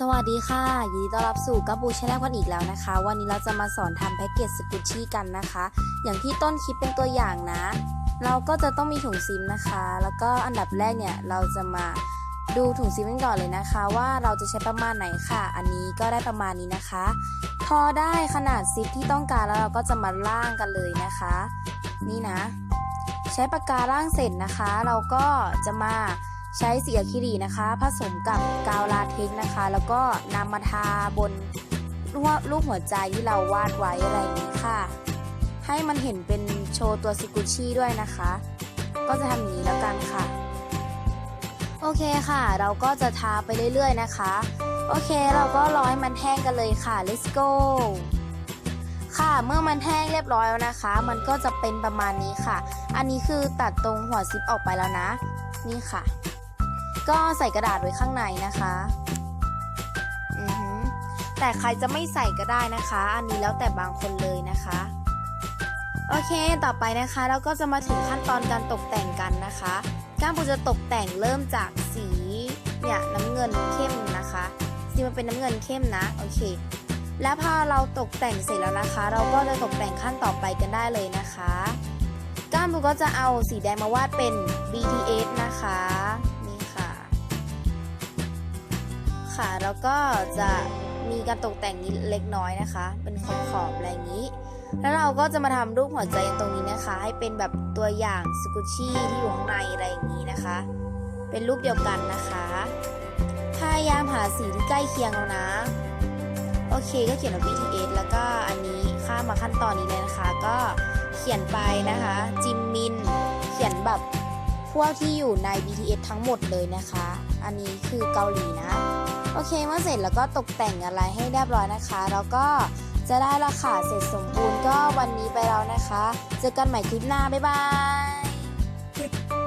สวัสดีค่ะ ยินดีต้อนรับสู่กับูชแนลกันอีกแล้วนะคะ วันนี้เราจะมาสอนทำแพ็กเกจสกุชชี่กันนะคะ อย่างที่ต้นคลิปเป็นตัวอย่างนะ เราก็จะต้องมีถุงซิมนะคะ แล้วก็อันดับแรกเนี่ยเราจะมาดูถุงซิมกันก่อนเลยนะคะ ว่าเราจะใช้ประมาณไหนค่ะ อันนี้ก็ได้ประมาณนี้นะคะ พอได้ขนาดซิปที่ต้องการแล้วเราก็จะมาล่างกันเลยนะคะ นี่นะ ใช้ปากกาล่างเสร็จนะคะ เราก็จะมา ใช้สีอะคริลิกนะคะ ผสมกับกาวลาเท็กนะคะ แล้วก็นำมาทาบนรูปหัวใจที่เราวาดไว้อะไรนี้ค่ะ ให้มันเห็นเป็นโชว์ตัวสกุชชี่ด้วยนะคะ ก็จะทำอย่างนี้แล้วกันค่ะ โอเคค่ะ เราก็จะทาไปเรื่อยๆนะคะ โอเคเราก็รอให้มันแห้งกันเลยค่ะ let's go ค่ะเมื่อมันแห้งเรียบร้อยแล้วนะคะ มันก็จะเป็นประมาณนี้ค่ะ อันนี้คือตัดตรงหัวซิปออกไปแล้วนะ นี่ค่ะ ก็ใส่กระดาษไว้ข้างในนะคะแต่ใครจะไม่ใส่ก็ได้นะคะ อันนี้แล้วแต่บางคนเลยนะคะ โอเค ต่อไปนะคะ เราก็จะมาถึงขั้นตอนการตกแต่งกันนะคะ กามปูจะตกแต่งเริ่มจากสีเนี่ยน้ำเงินเข้มนะคะ สีมันเป็นน้ำเงินเข้มนะ โอเค แล้วพอเราตกแต่งเสร็จแล้วนะคะ เราก็จะตกแต่งขั้นต่อไปกันได้เลยนะคะ ก้ามปูก็จะเอาสีแดงมาวาดเป็น BTS นะคะ ค่ะ แล้วก็จะมีการตกแต่งนิดเล็กน้อยนะคะ เป็นขอบๆอะไรอย่างนี้ แล้วเราก็จะมาทำรูปหัวใจตรงนี้นะคะ ให้เป็นแบบตัวอย่างสกุชชี่ที่อยู่ข้างในอะไรอย่างนี้นะคะ เป็นรูปเดียวกันนะคะพยายามหาสีที่ใกล้เคียงแล้วนะ โอเคก็เขียนว่า BTS แล้วก็อันนี้ข้ามมาขั้นตอนนี้เลยนะคะ ก็เขียนไปนะคะ จิมมิน เขียนแบบพวกที่อยู่ใน BTS ทั้งหมดเลยนะคะ อันนี้คือเกาหลีนะ โอเคเมื่อเสร็จแล้วก็ตกแต่งอะไรให้เรียบร้อยนะคะ แล้วก็จะได้ราคาเสร็จสมบูรณ์ก็วันนี้ไปแล้วนะคะ เจอกันใหม่คลิปหน้า บ๊ายบาย